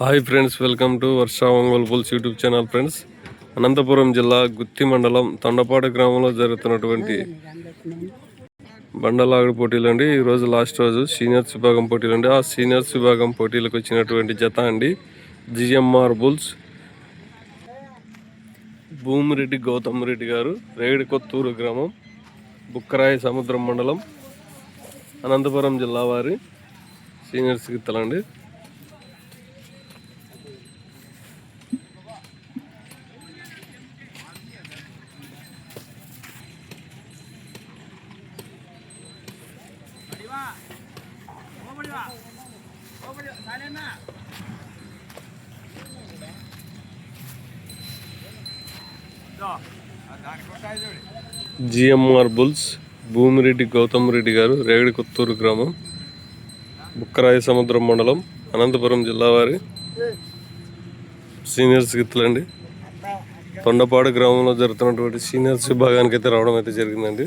Hi friends welcome to Varsha Ongole bulls YouTube channel friends Anantapuram జిల్లా గుత్తి మండలం తొండపాడు గ్రామంలో జరుగుతున్నటువంటి బండలాగుడు పోటీలు అండి ఈరోజు లాస్ట్ రోజు సీనియర్స్ విభాగం పోటీలు అండి ఆ సీనియర్స్ విభాగం పోటీలకు వచ్చినటువంటి జత అండి. జిఎంఆర్ బుల్స్ భూమిరెడ్డి గౌతమ్ రెడ్డి గారు రేగడి కొత్తూరు గ్రామం బుక్కరాయి సముద్రం మండలం అనంతపురం జిల్లా వారి సీనియర్స్ గిత్తలండి జిఎంఆర్ బుల్స్ భూమిరెడ్డి గౌతమ్ రెడ్డి గారు రేగడి కొత్తూరు గ్రామం బుక్కరాయి సముద్రం మండలం అనంతపురం జిల్లా వారి సీనియర్స్ గిత్తులండి. తొండపాడు గ్రామంలో జరుగుతున్నటువంటి సీనియర్స్ విభాగానికి అయితే రావడం అయితే జరిగిందండి.